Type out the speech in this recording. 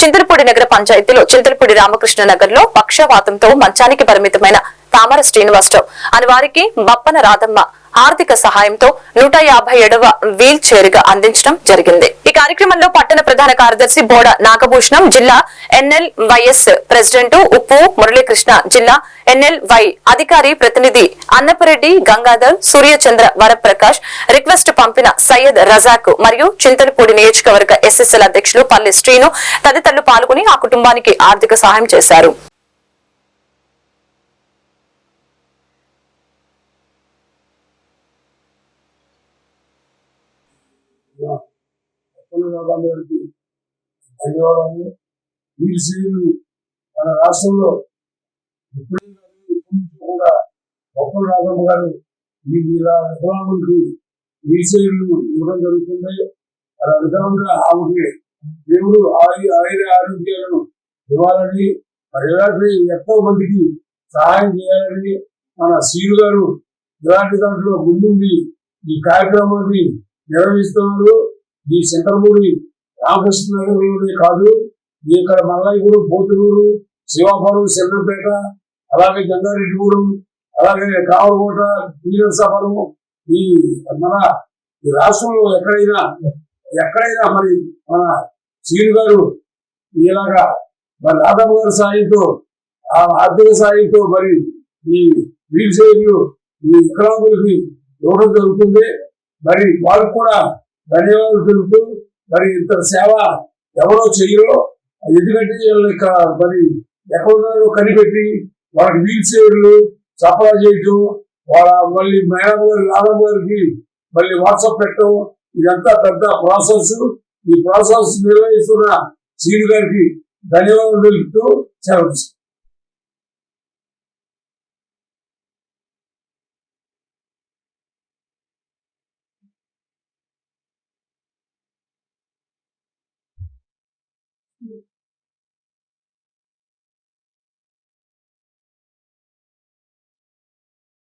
చింతలపూడి నగర పంచాయతీలో చింతలపూడి రామకృష్ణ నగర్లో పక్షవాతంతో మంచానికి పరిమితమైన తామర శ్రీనివాసరావు. అని వారికి బప్పన రాధమ్మ ఆర్థిక సహాయంతో నూట యాభై ఏడవ వీల్ చైర్గా అందించడం జరిగింది. ఈ కార్యక్రమంలో పట్టణ ప్రధాన కార్యదర్శి బోడ నాగభూషణం జిల్లా ఎన్ఎల్ వైఎస్ ప్రెసిడెంట్ ఉప్పు మురళీకృష్ణ జిల్లా ఎన్ఎల్ వై అధికారి ప్రతినిధి అన్నపరెడ్డి గంగాధర్ సూర్యచంద్ర వరప్రకాష్ రిక్వెస్ట్ పంపిన సయ్యద్ రజాక్ మరియు చింతలపూడి నియోజకవర్గ ఎస్ఎస్ఎల్ అధ్యక్షులు పల్లె శ్రీను తదితరులు పాల్గొని ఆ కుటుంబానికి ఆర్థిక సహాయం చేశారు. గారికి ధన్యవాదాలు. వీరిశీలు మన రాష్ట్రంలో ఎప్పుడూ కూడా గొప్పల రాఘమ్మ గారు ఈ ఇలా వికలాంగులకి వీరిశీలు ఇవ్వడం జరుగుతుంది. అలా విధంగా ఆమెకి దేవుడు ఆయు ఆయుర ఆరోగ్యాలను ఇవ్వాలని మరి ఇలాంటి ఎంతో మందికి సహాయం చేయాలని మన సీలు గారు ఇలాంటి దాంట్లో ముందుండి ఈ కార్యక్రమాన్ని నిర్వహిస్తున్నారు ఈ చింతలపూడి రామకృష్ణ నగర్లోనే కాదు. ఇక్కడ మల్లాయిగూడెం పోతులూరు శివాపురం చిన్నపేట అలాగే గంగారెడ్డిగూడెం అలాగే కావలకోట పీరసపురం ఈ మన ఈ రాష్ట్రంలో ఎక్కడైనా ఎక్కడైనా మరి మన శ్రీను గారు ఇలాగా మరి రాధమ్మ గారి సాయంతో ఆ ఆర్థిక సాయంతో మరి ఈ వీల్ చైర్లు ఈ వికలాంగులకి ఇవ్వడం జరుగుతుంది. మరి వాళ్ళు కూడా ధన్యవాదాలు తెలుపుతూ మరి ఇంత సేవ ఎవరో చెయ్యరో ఎందుకంటే వీళ్ళ మరి ఎక్కడున్నారో కనిపెట్టి వాళ్ళకి వీల్ చైర్లు సప్లై చేయటం వాళ్ళ మళ్ళీ మేడం గారి రాధమ్మ గారికి మళ్ళీ వాట్సాప్ పెట్టడం ఇదంతా పెద్ద ప్రాసెస్. ఈ ప్రాసెస్ నిర్వహిస్తున్న సీని గారికి ధన్యవాదాలు తెలుపుతూ సెలవు Yeah.